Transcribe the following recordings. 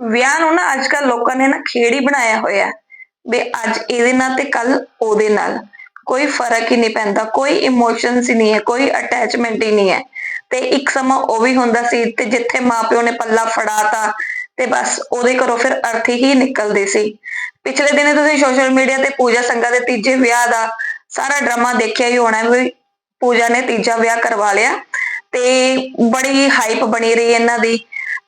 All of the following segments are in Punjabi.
ਵਿਆਹ ਨੂੰ ਨਾ ਅੱਜ ਕੱਲ ਲੋਕਾਂ ਨੇ ਨਾ ਖੇੜੀ ਬਣਾਇਆ ਹੋਇਆ ਵੀ ਅੱਜ ਇਹਦੇ ਨਾਲ ਤੇ ਕੱਲ ਉਹਦੇ ਨਾਲ। ਕੋਈ ਫ਼ਰਕ ਹੀ ਨਹੀਂ ਪੈਂਦਾ, ਕੋਈ ਇਮੋਸ਼ਨਸ ਹੀ ਨਹੀਂ ਹੈ, ਕੋਈ ਅਟੈਚਮੈਂਟ ਹੀ ਨਹੀਂ ਹੈ। ਤੇ ਇੱਕ ਸਮਾਂ ਉਹ ਵੀ ਹੁੰਦਾ ਸੀ ਤੇ ਜਿੱਥੇ ਮਾਪਿਓ ਨੇ ਪੱਲਾ ਫੜਾਤਾ ਤੇ ਬਸ ਉਹਦੇ ਘਰੋਂ ਫਿਰ ਅਰਥੀ ਹੀ ਨਿਕਲਦੇ ਸੀ। ਪਿਛਲੇ ਦਿਨੇ ਤੁਸੀਂ ਸੋਸ਼ਲ ਮੀਡੀਆ ਤੇ ਪੂਜਾ ਸੰਗਾ ਦੇ ਤੀਜੇ ਵਿਆਹ ਦਾ ਸਾਰਾ ਡਰਾਮਾ ਦੇਖਿਆ ਹੀ ਹੋਣਾ ਵੀ ਪੂਜਾ ਨੇ ਤੀਜਾ ਵਿਆਹ ਕਰਵਾ ਲਿਆ ਤੇ ਬੜੀ ਹਾਈਪ ਬਣੀ ਰਹੀ ਇਹਨਾਂ ਦੀ।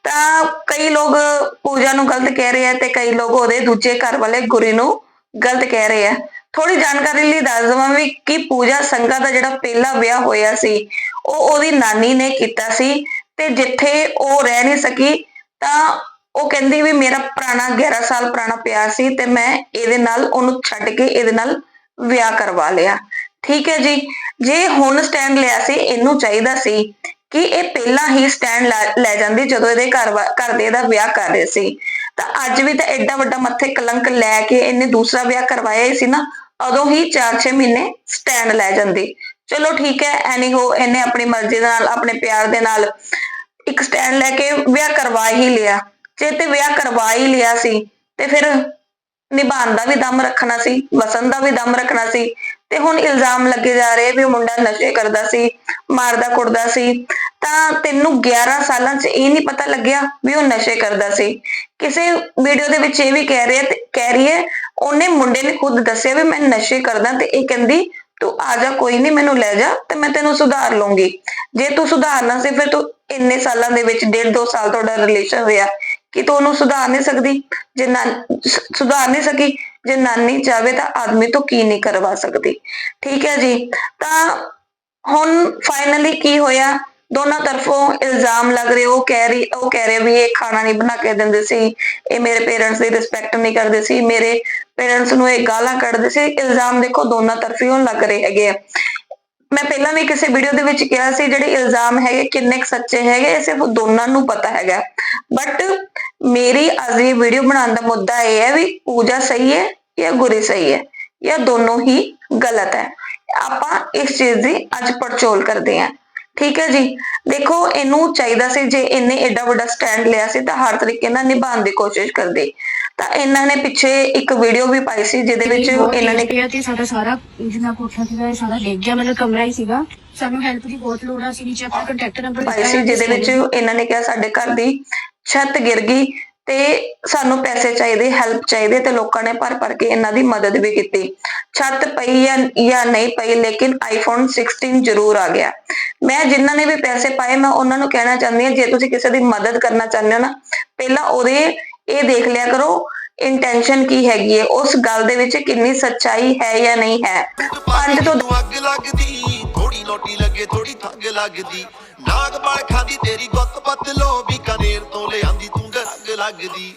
ਤਾਂ ਕਈ ਲੋਕ ਪੂਜਾ ਨੂੰ ਗਲਤ ਕਹਿ ਰਹੇ ਆ ਤੇ ਕਈ ਲੋਕ ਉਹਦੇ ਦੂਜੇ ਘਰ ਵਾਲੇ ਗੁਰੀ ਨੂੰ ਗਲਤ ਕਹਿ ਰਹੇ ਆ। ਥੋੜੀ ਜਾਣਕਾਰੀ ਲਈ ਦੱਸ ਦਵਾਂ ਵੀ ਕਿ ਪੂਜਾ ਸੰਗਾ ਦਾ ਜਿਹੜਾ ਪਹਿਲਾ ਵਿਆਹ ਹੋਇਆ ਸੀ, ਉਹ ਉਹਦੀ ਨਾਨੀ ਨੇ ਕੀਤਾ ਸੀ ਤੇ ਜਿੱਥੇ ਉਹ ਰਹਿ ਨਹੀਂ ਸਕੀ ਤਾਂ ਉਹ ਕਹਿੰਦੀ ਵੀ ਮੇਰਾ ਪੁਰਾਣਾ 11 ਸਾਲ ਪੁਰਾਣਾ ਪਿਆਰ ਸੀ ਤੇ ਮੈਂ ਇਹਦੇ ਨਾਲ ਉਹਨੂੰ ਛੱਡ ਕੇ ਇਹਦੇ ਨਾਲ ਵਿਆਹ ਕਰਵਾ ਲਿਆ। ਠੀਕ ਹੈ ਜੀ, ਜੇ ਹੁਣ ਸਟੈਂਡ ਲਿਆ ਸੀ, ਇਹਨੂੰ ਚਾਹੀਦਾ ਸੀ ਕਿ ਇਹ ਪਹਿਲਾਂ ਹੀ ਸਟੈਂਡ ਲੈ ਜਾਂਦੀ ਜਦੋਂ ਇਹਦੇ ਘਰ ਘਰ ਦੇ ਇਹਦਾ ਵਿਆਹ ਕਰ ਰਹੇ ਸੀ। ਤਾਂ ਅੱਜ ਵੀ ਤਾਂ ਐਡਾ ਵੱਡਾ ਮੱਥੇ ਕਲੰਕ ਲੈ ਕੇ ਇਹਨੇ ਦੂਸਰਾ ਵਿਆਹ ਕਰਵਾਇਆ ਹੀ ਸੀ ਨਾ, ਉਦੋਂ ਹੀ 4-6 ਮਹੀਨੇ ਸਟੈਂਡ ਲੈ ਜਾਂਦੀ। ਚਲੋ ਠੀਕ ਹੈ ਐਨੀ ਹੋ ਇਹਨੇ ਆਪਣੀ ਮਰਜ਼ੀ ਦੇ ਨਾਲ, ਆਪਣੇ ਪਿਆਰ ਦੇ ਨਾਲ ਇੱਕ ਸਟੈਂਡ ਲੈ ਕੇ ਵਿਆਹ ਕਰਵਾ ਹੀ ਲਿਆ। ਜੇ ਤੇ ਵਿਆਹ ਕਰਵਾ ਹੀ ਲਿਆ ਸੀ, ਤੇ ਫਿਰ ਨਿਭਾਉਣ ਦਾ ਵੀ ਦਮ ਰੱਖਣਾ ਸੀ, ਵਸਣ ਦਾ ਵੀ ਦਮ ਰੱਖਣਾ ਸੀ ਤੇ ਹੁਣ ਇਲਜ਼ਾਮ ਲੱਗੇ ਜਾ ਰਹੇ ਵੀ ਉਹ ਮੁੰਡਾ ਨਸ਼ੇ ਕਰਦਾ ਸੀ, ਮਾਰਦਾ ਕੁੱਟਦਾ ਸੀ। ਤਾਂ ਤੈਨੂੰ 11 ਸਾਲਾਂ 'ਚ ਇਹ ਨਹੀਂ ਪਤਾ ਲੱਗਿਆ ਵੀ ਉਹ ਨਸ਼ੇ ਕਰਦਾ ਸੀ। ਕਿਸੇ ਵੀਡੀਓ ਦੇ ਵਿੱਚ ਇਹ ਵੀ ਕਹਿ ਰਿਹਾ, ਕਹਿ ਰਹੀ ਹੈ, ਉਹਨੇ ਮੁੰਡੇ ਨੇ ਖੁਦ ਦੱਸਿਆ ਵੀ ਮੈਂ ਨਸ਼ੇ ਕਰਦਾ ਤੇ ਇਹ ਕਹਿੰਦੀ, ਤੂੰ ਆ ਜਾ, ਕੋਈ ਨਹੀਂ, ਮੈਨੂੰ ਲੈ ਜਾ ਤੇ ਮੈਂ ਤੈਨੂੰ ਸੁਧਾਰ ਲਵਾਂਗੀ ਜੇ ਤੂੰ ਸੁਧਾਰਨਾ ਸੀ, ਫਿਰ ਤੂੰ ਇੰਨੇ ਸਾਲਾਂ ਦੇ ਵਿੱਚ, ਡੇਢ ਦੋ ਸਾਲ ਤੁਹਾਡਾ ਰਿਲੇਸ਼ਨ ਹੋਇਆ। ਕਿ ਤੂੰ ਉਹਨੂੰ ਸੁਧਾਰ ਨਹੀਂ ਸਕਦੀ? ਜੇ ਨਾ ਸੁਧਾਰ ਨਹੀਂ ਸਕੀ ਜੇ ਨਾਨੀ ਚਾਵੇ ਤਾਂ ਆਦਮੀ ਤੋਂ ਕੀ ਨਹੀਂ ਕਰਵਾ ਸਕਦੀ। ਠੀਕ ਹੈ ਜੀ। ਤਾਂ ਹੁਣ ਫਾਈਨਲੀ ਕੀ ਹੋਇਆ? ਦੋਨਾਂ ਤਰਫੋਂ ਇਲਜ਼ਾਮ ਲੱਗ ਰਹੇ। ਉਹ ਕਹਿ ਰਹੀ, ਉਹ ਕਹਿ ਰਹੇ ਵੀ ਇਹ ਖਾਣਾ ਨਹੀਂ ਬਣਾ ਕੇ ਦਿੰਦੇ ਸੀ। ਇਹ ਮੇਰੇ ਪੇਰੈਂਟਸ ਦੀ ਰਿਸਪੈਕਟ ਨਹੀਂ ਕਰਦੇ ਸੀ। ਮੇਰੇ ਪੇਰੈਂਟਸ ਨੂੰ ਇਹ ਗਾਲਾਂ ਕੱਢਦੇ ਸੀ। ਇਲਜ਼ਾਮ ਦੇਖੋ ਦੋਨਾਂ ਤਰਫੋਂ ਲੱਗ ਰਹੇ ਹੈਗੇ ਆ। ਮੈਂ ਪਹਿਲਾਂ ਵੀ ਕਿਸੇ ਵੀਡੀਓ ਦੇ ਵਿੱਚ ਕਿਹਾ ਸੀ, ਜਿਹੜੇ ਇਲਜ਼ਾਮ ਹੈਗੇ ਕਿੰਨੇ ਕੁ ਸੱਚੇ ਹੈਗੇ, ਇਹ ਸਿਰਫ ਦੋਨਾਂ ਨੂੰ ਪਤਾ ਹੈਗਾ। ਬਟ ਮੇਰੀ ਅੱਜ ਦੀ ਵੀਡੀਓ ਬਣਾਉਣ ਦਾ ਮੁੱਦਾ ਇਹ ਹੈ ਵੀ ਪੂਜਾ ਸਹੀ ਹੈ ਜਾਂ ਗੁਰੀ ਸਹੀ ਹੈ ਜਾਂ ਦੋਨੋਂ ਹੀ ਗਲਤ ਹੈ। ਆਪਾਂ ਇਸ ਚੀਜ਼ ਦੀ ਅੱਜ ਪੜਚੋਲ ਕਰਦੇ ਹਾਂ। ਠੀਕ ਹੈ ਜੀ? ਦੇਖੋ ਇਹਨੂੰ ਚਾਹੀਦਾ ਸੀ ਜੇ ਇਹਨੇ ਐਡਾ ਵੱਡਾ ਸਟੈਂਡ ਲਿਆ ਸੀ ਤਾਂ ਹਰ ਤਰੀਕੇ ਨਾਲ ਨਿਭਾਉਣ ਦੀ ਕੋਸ਼ਿਸ਼ ਕਰਦੇ। ਤਾਂ ਇਹਨਾਂ ਨੇ ਪਿੱਛੇ ਇੱਕ ਵੀਡੀਓ ਵੀ ਪਾਈ ਸੀ ਜਿਹਦੇ ਵਿੱਚ ਇਹਨਾਂ ਨੇ ਪਿਆ ਤੇ ਸਾਡਾ ਸਾਰਾ ਜਿੰਨਾ ਕੋਠਾ ਸੀਗਾ ਇਹ ਸਾਰਾ ਡਿੱਗ ਗਿਆ। ਮਤਲਬ ਕਮਰਾ ਹੀ ਸੀਗਾ। ਸਾਨੂੰ ਹੈਲਪ ਦੀ ਬਹੁਤ ਲੋੜ ਆ ਸੀ ਨੀਚੇ ਆਪਣਾ ਕੰਟੈਕਟ ਨੰਬਰ ਪਾਈ ਸੀ ਜਿਹਦੇ ਵਿੱਚ ਇਹਨਾਂ ਨੇ ਕਿਹਾ ਸਾਡੇ ਘਰ ਦੀ ਛੱਤ ਗਿਰ ਗਈ ਤੇ ਸਾਨੂੰ ਪੈਸੇ ਚਾਹੀਦੇ ਹੈਲਪ ਚਾਹੀਦੇ ਤੇ ਲੋਕਾਂ ਨੇ ਭਰ ਭਰ ਕੇ ਇਹਨਾਂ ਦੀ ਮਦਦ ਵੀ ਕੀਤੀ। ਛੱਤ ਪਈ ਜਾਂ ਨਹੀਂ ਪਈ ਲੇਕਿਨ ਆਈਫੋਨ 16 ਜ਼ਰੂਰ ਆ ਗਿਆ। ਮੈਂ ਜਿਨ੍ਹਾਂ ਨੇ ਵੀ ਪੈਸੇ ਪਾਏ ਮੈਂ ਉਹਨਾਂ ਨੂੰ ਕਹਿਣਾ ਚਾਹੁੰਦੀ ਹਾਂ ਜੇ ਤੁਸੀਂ ਕਿਸੇ ਦੀ ਮਦਦ ਕਰਨਾ ਚਾਹੁੰਦੇ ਹੋ ਨਾ ਪਹਿਲਾਂ ਉਹਦੇ ਇਹ ਦੇਖ ਲਿਆ ਕਰੋ ਇੰਟੈਂਸ਼ਨ ਕੀ ਹੈਗੀ ਹੈ ਉਸ ਗੱਲ ਦੇ ਵਿੱਚ ਕਿੰਨੀ ਸੱਚਾਈ ਹੈ ਜਾਂ ਨਹੀਂ ਹੈ। ਪੰਜ ਤੋਂ ਤੂੰ ਅੱਗ ਲੱਗਦੀ। ਥੋੜੀ ਲੋਟੀ ਲੱਗੇ ਥੋੜੀ ਥੱਗ ਲੱਗਦੀ। ਨਾਗ ਵਾਲ ਖਾਂਦੀ, ਤੇਰੀ ਗੁੱਤ ਬਦਲੋ ਵੀ ਕਨੇਰ ਤੋਂ ਲਿਆਂਦੀ, ਤੂੰ ਗਰਗ ਲੱਗਦੀ।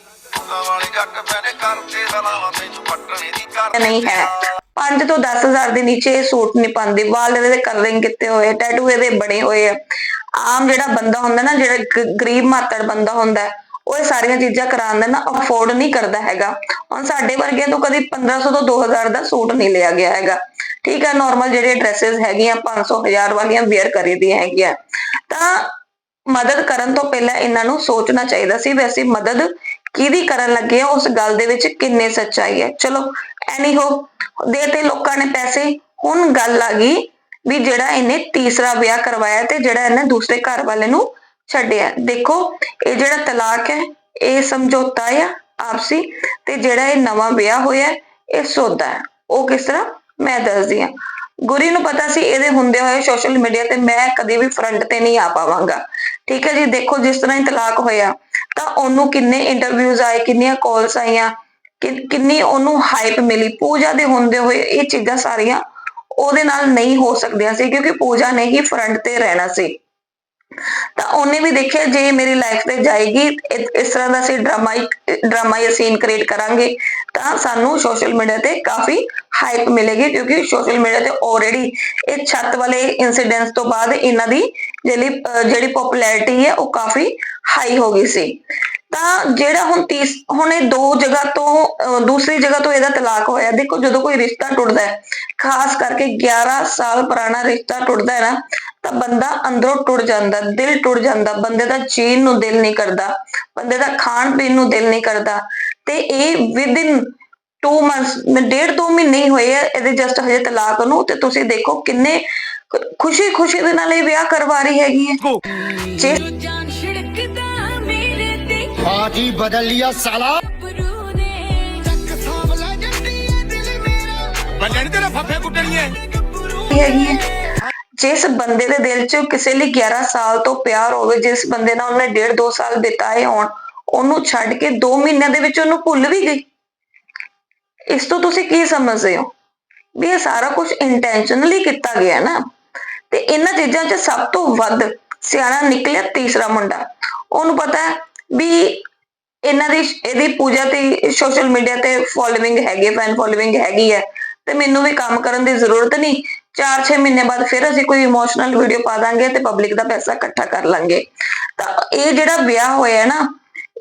ਨਹੀਂ ਹੈ। 5 ਤੋਂ 10000 ਦੇ ਨੀਚੇ ਸੂਟ ਨਹੀਂ ਪਾਉਂਦੇ। ਵਾਲ ਇਹਦੇ ਕਲਰਿੰਗ ਕੀਤੇ ਹੋਏ ਟੈਟੂ ਇਹਦੇ ਬਣੇ ਹੋਏ ਆ। ਆਮ ਜਿਹੜਾ ਬੰਦਾ ਹੁੰਦਾ ਨਾ, ਜਿਹੜਾ ਗਰੀਬ ਮਾਤੜ ਬੰਦਾ ਹੁੰਦਾ, ਉਹ ਇਹ ਸਾਰੀਆਂ ਚੀਜ਼ਾਂ ਕਰਾਉਂਦਾ ਨਾ ਅਫੋਰਡ ਨਹੀਂ ਕਰਦਾ ਹੈਗਾ। ਹੁਣ ਸਾਡੇ ਵਰਗਿਆਂ ਤੋਂ ਕਦੀ 1500 ਤੋਂ 2000 ਦਾ ਸੂਟ ਨਹੀਂ ਲਿਆ ਗਿਆ ਹੈਗਾ। ਠੀਕ ਹੈ ਨਾਰਮਲ ਜਿਹੜੇ ਡਰੈਸਸ ਹੈਗੀਆਂ 500 1000 ਵਾਲੀਆਂ ਵੇਅਰ ਕਰੀਦੀਆਂ ਹੈਗੀਆਂ। ਤਾਂ ਮਦਦ ਕਰਨ ਤੋਂ ਪਹਿਲਾਂ ਇਹਨਾਂ ਨੂੰ ਸੋਚਣਾ ਚਾਹੀਦਾ ਸੀ ਵੈਸੇ ਮਦਦ ਕਿਹਦੀ ਕਰਨ ਲੱਗੇ ਆ ਉਸ ਗੱਲ ਦੇ ਵਿੱਚ ਕਿੰਨੇ ਸੱਚਾਈ ਹੈ। ਚਲੋ ਐਨੀ ਹੋ ਦੇ ਤੇ ਲੋਕਾਂ ਨੇ ਪੈਸੇ, ਹੁਣ ਗੱਲ ਆ ਗਈ ਵੀ ਜਿਹੜਾ ਇਹਨੇ ਤੀਸਰਾ ਵਿਆਹ ਕਰਵਾਇਆ ਤੇ ਜਿਹੜਾ ਇਹਨੇ ਦੂਸਰੇ ਘਰ ਵਾਲੇ ਨੂੰ ਛੱਡਿਆ। ਦੇਖੋ, ਇਹ ਜਿਹੜਾ ਤਲਾਕ ਹੈ, ਇਹ ਸਮਝੌਤਾ ਆ ਆਪਸੀ ਤੇ ਜਿਹੜਾ ਇਹ ਨਵਾਂ ਵਿਆਹ ਹੋਇਆ ਇਹ ਸੌਦਾ ਹੈ। ਉਹ ਕਿਸ ਤਰ੍ਹਾਂ? ਮੈਂ ਦੱਸਦੀ ਹਾਂ। ਗੁਰੀ ਨੂੰ ਪਤਾ ਸੀ ਇਹਦੇ ਹੁੰਦੇ ਹੋਏ ਸੋਸ਼ਲ ਮੀਡੀਆ ਤੇ ਮੈਂ ਕਦੇ ਵੀ ਫਰੰਟ ਤੇ ਨਹੀਂ ਆ ਪਾਵਾਂਗਾ। ਠੀਕ ਹੈ ਜੀ, ਦੇਖੋ ਜਿਸ ਤਰ੍ਹਾਂ ਹੀ ਤਲਾਕ ਹੋਇਆ, ਤਾਂ ਉਹਨੂੰ ਕਿੰਨੇ ਇੰਟਰਵਿਊਜ਼ ਆਏ, ਕਿੰਨੀਆਂ ਕਾਲਸ ਆਈਆਂ ਕਿੰਨੀ ਉਹਨੂੰ ਹਾਈਪ ਮਿਲੀ। ਪੂਜਾ ਦੇ ਹੁੰਦੇ ਹੋਏ ਇਹ ਚੀਜ਼ਾਂ ਸਾਰੀਆਂ ਉਹਦੇ ਨਾਲ ਨਹੀਂ ਹੋ ਸਕਦੀਆਂ ਸੀ, ਕਿਉਂਕਿ ਪੂਜਾ ਨੇ ਹੀ ਫਰੰਟ ਤੇ ਰਹਿਣਾ ਸੀ। ਤਾਂ ਉਹਨੇ ਵੀ ਦੇਖਿਆ ਜੇ ਮੇਰੀ ਲਾਈਫ ਤੇ ਜਾਏਗੀ ਇਸ ਤਰ੍ਹਾਂ ਦਾ ਅਸੀਂ ਡਰਾਮਾ ਡਰਾਮਾ ਸੀਨ ਕ੍ਰੀਏਟ ਕਰਾਂਗੇ, ਤਾਂ ਸਾਨੂੰ ਸੋਸ਼ਲ ਮੀਡੀਆ ਤੇ ਕਾਫੀ ਹਾਈਪ ਮਿਲੇਗੀ, ਕਿਉਂਕਿ ਸੋਸ਼ਲ ਮੀਡੀਆ ਤੇ ਆਲਰੇਡੀ ਇਹ ਛੱਤ ਵਾਲੇ ਇਨਸੀਡੈਂਟਸ ਤੋਂ ਬਾਅਦ ਇਹਨਾਂ ਦੀ ਜਿਹੜੀ ਜਿਹੜੀ ਪਪੂਲੈਰਿਟੀ ਹੈ, ਉਹ ਕਾਫੀ ਹਾਈ ਹੋ ਗਈ ਸੀ। ਤਾਂ ਜਿਹੜਾ ਹੁਣ ਤੀਸ, ਹੁਣ ਇਹ ਦੋ ਜਗ੍ਹਾ ਤੋਂ ਦੂਸਰੀ ਜਗ੍ਹਾ ਤੋਂ ਇਹਦਾ ਤਲਾਕ ਹੋਇਆ। ਦੇਖੋ ਜਦੋਂ ਕੋਈ ਰਿਸ਼ਤਾ ਟੁੱਟਦਾ ਹੈ, ਖਾਸ ਕਰਕੇ 11 ਸਾਲ ਪੁਰਾਣਾ ਰਿਸ਼ਤਾ ਟੁੱਟਦਾ ਹੈ ਨਾ, ਤਾਂ ਬੰਦਾ ਅੰਦਰੋਂ ਟੁੱਟ ਜਾਂਦਾ, ਦਿਲ ਟੁੱਟ ਜਾਂਦਾ। ਬੰਦੇ ਦਾ ਜੀਣ ਨੂੰ ਦਿਲ ਨਹੀਂ ਕਰਦਾ, ਬੰਦੇ ਦਾ ਖਾਣ ਪੀਣ ਨੂੰ ਦਿਲ ਨਹੀਂ ਕਰਦਾ। ਤੇ ਇਹ ਵਿਦਿਨ 2 ਮੰਥਸ ਡੇਢ ਦੋ ਮਹੀਨੇ ਹੀ ਹੋਏ ਇਹਦੇ ਜਸਟ ਹਜੇ ਤਲਾਕ ਨੂੰ, ਤੇ ਤੁਸੀਂ ਦੇਖੋ ਕਿੰਨੇ ਖੁਸ਼ੀ ਖੁਸ਼ੀ ਦੇ ਨਾਲ ਇਹ ਵਿਆਹ ਕਰਵਾ ਰਹੀ ਹੈਗੀ ਹੈ। ਜੇ ਬਾਜੀ ਬਦਲ ਲਿਆ ਸਾਲਾ। ਜਿਸ ਬੰਦੇ ਦੇ ਦਿਲ 'ਚ ਕਿਸੇ ਲਈ 11 ਸਾਲ ਤੋਂ ਪਿਆਰ ਹੋਵੇ ਜਿਸ ਬੰਦੇ ਨਾਲ ਉਹਨੇ 1.5 2 ਸਾਲ ਬਿਤਾਏ ਹੋਣ ਉਹਨੂੰ ਛੱਡ ਕੇ 2 ਮਹੀਨਿਆਂ ਦੇ ਵਿੱਚ ਉਹਨੂੰ ਭੁੱਲ ਵੀ ਗਈ। ਇਸ ਤੋਂ ਤੁਸੀਂ ਕੀ ਸਮਝਦੇ ਹੋ? ਵੀ ਇਹ ਸਾਰਾ ਕੁਝ ਇੰਟੈਂਸ਼ਨਲੀ ਕੀਤਾ ਗਿਆ ਨਾ। ਤੇ ਇਹਨਾਂ ਚੀਜ਼ਾਂ 'ਚ ਸਭ ਤੋਂ ਵੱਧ ਸਿਆਣਾ ਨਿਕਲਿਆ ਤੀਸਰਾ ਮੁੰਡਾ। ਉਹਨੂੰ ਪਤਾ ਹੈ ਵੀ ਇਹਨਾਂ ਦੀ, ਇਹਦੀ ਪੂਜਾ ਤੇ ਸੋਸ਼ਲ ਮੀਡੀਆ ਤੇ ਫੋਲੋਇੰਗ ਹੈਗੀ ਫੈਨ ਫੋਲੋਇੰਗ ਹੈਗੀ ਹੈ। ਤੇ ਮੈਨੂੰ ਵੀ ਕੰਮ ਕਰਨ ਦੀ ਜ਼ਰੂਰਤ ਨਹੀਂ। 4-6 ਮਹੀਨੇ ਬਾਅਦ ਫਿਰ ਅਸੀਂ ਕੋਈ ਇਮੋਸ਼ਨਲ ਵੀਡੀਓ ਪਾ ਦਾਂਗੇ ਤੇ ਪਬਲਿਕ ਦਾ ਪੈਸਾ ਇਕੱਠਾ ਕਰ ਲਾਂਗੇ। ਤਾਂ ਇਹ ਜਿਹੜਾ ਵਿਆਹ ਹੋਇਆ ਨਾ,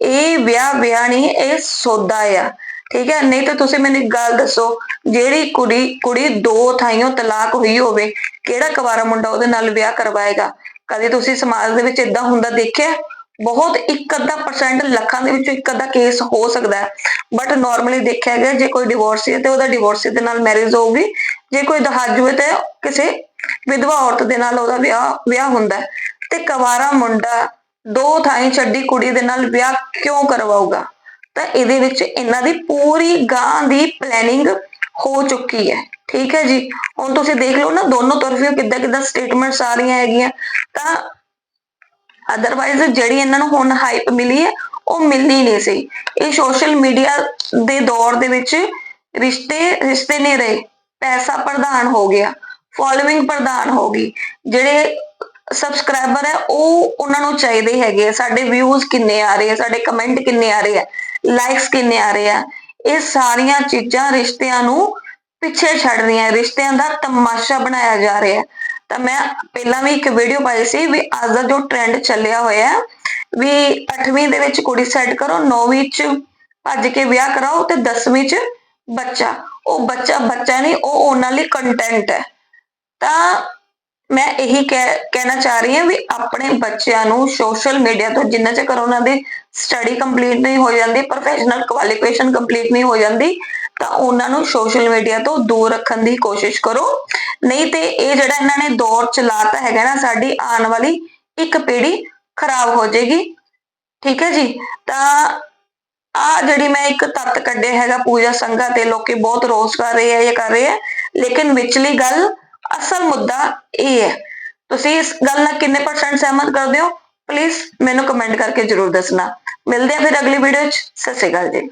ਇਹ ਵਿਆਹ ਵਿਆਹ ਨਹੀਂ, ਇਹ ਸੌਦਾ ਆ। ਠੀਕ ਹੈ? ਨਹੀਂ ਤਾਂ ਤੁਸੀਂ ਮੈਨੂੰ ਇੱਕ ਗੱਲ ਦੱਸੋ, ਜਿਹੜੀ ਕੁੜੀ ਕੁੜੀ ਦੋ ਥਾਈਓਂ ਤਲਾਕ ਹੋਈ ਹੋਵੇ, ਕਿਹੜਾ ਕੁਵਾਰਾ ਮੁੰਡਾ ਉਹਦੇ ਨਾਲ ਵਿਆਹ ਕਰਵਾਏਗਾ? ਕਦੇ ਤੁਸੀਂ ਸਮਾਜ ਦੇ ਵਿੱਚ ਇਦਾਂ ਹੁੰਦਾ ਦੇਖਿਆ? ਬਹੁਤ ਇੱਕ ਅੱਧਾ ਪਰਸੈਂਟ ਲੱਖਾਂ ਦੇ ਵਿੱਚੋਂ ਇੱਕ ਅੱਧਾ ਕੇਸ ਹੋ ਸਕਦਾ ਹੈ। ਬਟ ਨਾਰਮਲੀ ਦੇਖਿਆ ਗਿਆ, ਜੇ ਕੋਈ ਡਿਵੋਰਸੀ ਹੈ ਤੇ ਉਹਦਾ ਡਿਵੋਰਸੀ ਦੇ ਨਾਲ ਮੈਰਿਜ ਹੋਊਗੀ। ਜੇ ਕੋਈ ਦਹਾਜ ਹੋਏ ਤੇ ਕਿਸੇ ਵਿਧਵਾ ਔਰਤ ਦੇ ਨਾਲ ਉਹਦਾ ਵਿਆਹ ਵਿਆਹ ਹੁੰਦਾ ਹੈ। ਤੇ ਕੁਵਾਰਾ ਮੁੰਡਾ ਦੋ ਥਾਈਂ ਛੱਡੀ ਕੁੜੀ ਦੇ ਨਾਲ ਵਿਆਹ ਕਿਉਂ ਕਰਵਾਊਗਾ? ਤਾਂ ਇਹਦੇ ਵਿੱਚ ਇਹਨਾਂ ਦੀ ਪੂਰੀ ਗਾਂ ਦੀ ਪਲੈਨਿੰਗ ਹੋ ਚੁੱਕੀ ਹੈ। ਠੀਕ ਹੈ ਜੀ? ਹੁਣ ਤੁਸੀਂ ਦੇਖ ਲਓ ਨਾ, ਦੋਨੋਂ ਤਰਫੋਂ ਕਿੱਦਾਂ ਕਿੱਦਾਂ ਸਟੇਟਮੈਂਟਸ ਆ ਰਹੀਆਂ ਹੈਗੀਆਂ। ਤਾਂ ਅਦਰਵਾਈਜ਼ ਜਿਹੜੀ ਇਹਨਾਂ ਨੂੰ ਹੁਣ ਹਾਈਪ ਮਿਲੀ ਹੈ, ਉਹ ਮਿਲਣੀ ਨਹੀਂ ਸੀ। ਇਹ ਸੋਸ਼ਲ ਮੀਡੀਆ ਦੇ ਦੌਰ ਦੇ ਵਿੱਚ ਰਿਸ਼ਤੇ ਰਿਸ਼ਤੇ ਨਹੀਂ ਰਹੇ। ਪੈਸਾ ਪ੍ਰਧਾਨ ਹੋ ਗਿਆ ਫੋਲੋਇੰਗ ਪ੍ਰਧਾਨ ਹੋ ਗਈ। ਜਿਹੜੇ ਸਬਸਕ੍ਰਾਈਬਰ ਹੈ, ਉਹ ਉਹਨਾਂ ਨੂੰ ਚਾਹੀਦੇ ਹੈਗੇ ਆ। ਸਾਡੇ ਵਿਊਜ਼ ਕਿੰਨੇ ਆ ਰਹੇ ਆ, ਸਾਡੇ ਕਮੈਂਟ ਕਿੰਨੇ ਆ ਰਹੇ ਆ ਲਾਈਕਸ ਕਿੰਨੇ ਆ ਰਹੇ ਆ। ਇਹ ਸਾਰੀਆਂ ਚੀਜ਼ਾਂ ਰਿਸ਼ਤਿਆਂ ਨੂੰ ਪਿੱਛੇ ਛੱਡ ਰਹੀਆਂ, ਰਿਸ਼ਤਿਆਂ ਦਾ ਤਮਾਸ਼ਾ ਬਣਾਇਆ ਜਾ ਰਿਹਾ। ਹੈ ਤਾਂ ਮੈਂ ਪਹਿਲਾਂ ਵੀ ਇੱਕ ਵੀਡੀਓ ਪਾਈ ਸੀ ਵੀ ਅੱਜ ਦਾ ਜੋ ਟ੍ਰੈਂਡ ਚੱਲਿਆ ਹੋਇਆ ਹੈ, ਵੀ 8ਵੀਂ ਦੇ ਵਿੱਚ ਕੁੜੀ ਸੈੱਟ ਕਰੋ 9ਵੀਂ ਚ ਭੱਜ ਕੇ ਵਿਆਹ ਕਰਾਓ ਤੇ 10ਵੀਂ ਚ ਬੱਚਾ। ਉਹ ਬੱਚਾ ਬੱਚਾ ਨਹੀਂ ਉਹ ਉਹਨਾਂ ਲਈ ਕੰਟੈਂਟ ਹੈ। ਤਾਂ ਮੈਂ ਇਹੀ ਕਹਿ- ਕਹਿਣਾ ਚਾਹ ਰਹੀ ਹਾਂ ਵੀ ਆਪਣੇ ਬੱਚਿਆਂ ਨੂੰ ਸੋਸ਼ਲ ਮੀਡੀਆ ਤੋਂ ਜਿੰਨਾ ਚਿਰ ਉਹਨਾਂ ਦੀ ਸਟੱਡੀ ਕੰਪਲੀਟ ਨਹੀਂ ਹੋ ਜਾਂਦੀ ਪ੍ਰੋਫੈਸ਼ਨਲ ਕੁਆਲੀਫਿਕੇਸ਼ਨ ਕੰਪਲੀਟ ਨਹੀਂ ਹੋ ਜਾਂਦੀ ਤਾਂ ਉਹਨਾਂ ਨੂੰ ਸੋਸ਼ਲ ਮੀਡੀਆ ਤੋਂ ਦੂਰ ਰੱਖਣ ਦੀ ਕੋਸ਼ਿਸ਼ ਕਰੋ। ਨਹੀਂ ਤੇ ਇਹ ਜਿਹੜਾ ਇਹਨਾਂ ਨੇ ਦੌਰ ਚਲਾਤਾ ਹੈਗਾ ਨਾ, ਸਾਡੀ ਆਉਣ ਵਾਲੀ ਇੱਕ ਪੀੜ੍ਹੀ ਖਰਾਬ ਹੋ ਜਾਏਗੀ। ਠੀਕ ਹੈ ਜੀ? ਤਾਂ ਆ ਜਿਹੜੀ ਮੈਂ ਇੱਕ ਤੱਤ ਕੱਢਿਆ ਹੈਗਾ ਪੂਜਾ ਸੰਘਾ ਤੇ, ਲੋਕੀ ਬਹੁਤ ਰੋਸ ਕਰ ਰਹੇ ਆ, ਇਹ ਕਰ ਰਹੇ ਆ। ਲੇਕਿਨ ਵਿਚਲੀ ਗੱਲ, ਅਸਲ ਮੁੱਦਾ ਇਹ ਹੈ। ਤੁਸੀਂ ਇਸ ਗੱਲ ਨਾਲ ਕਿੰਨੇ ਪਰਸੈਂਟ ਸਹਿਮਤ ਕਰਦੇ ਹੋ? ਪਲੀਜ਼ ਮੈਨੂੰ ਕਮੈਂਟ ਕਰਕੇ ਜਰੂਰ ਦੱਸਣਾ। ਮਿਲਦੇ ਆ ਫਿਰ ਅਗਲੀ ਵੀਡੀਓ ਚ। ਸਤਿ ਸ਼੍ਰੀ ਅਕਾਲ ਜੀ।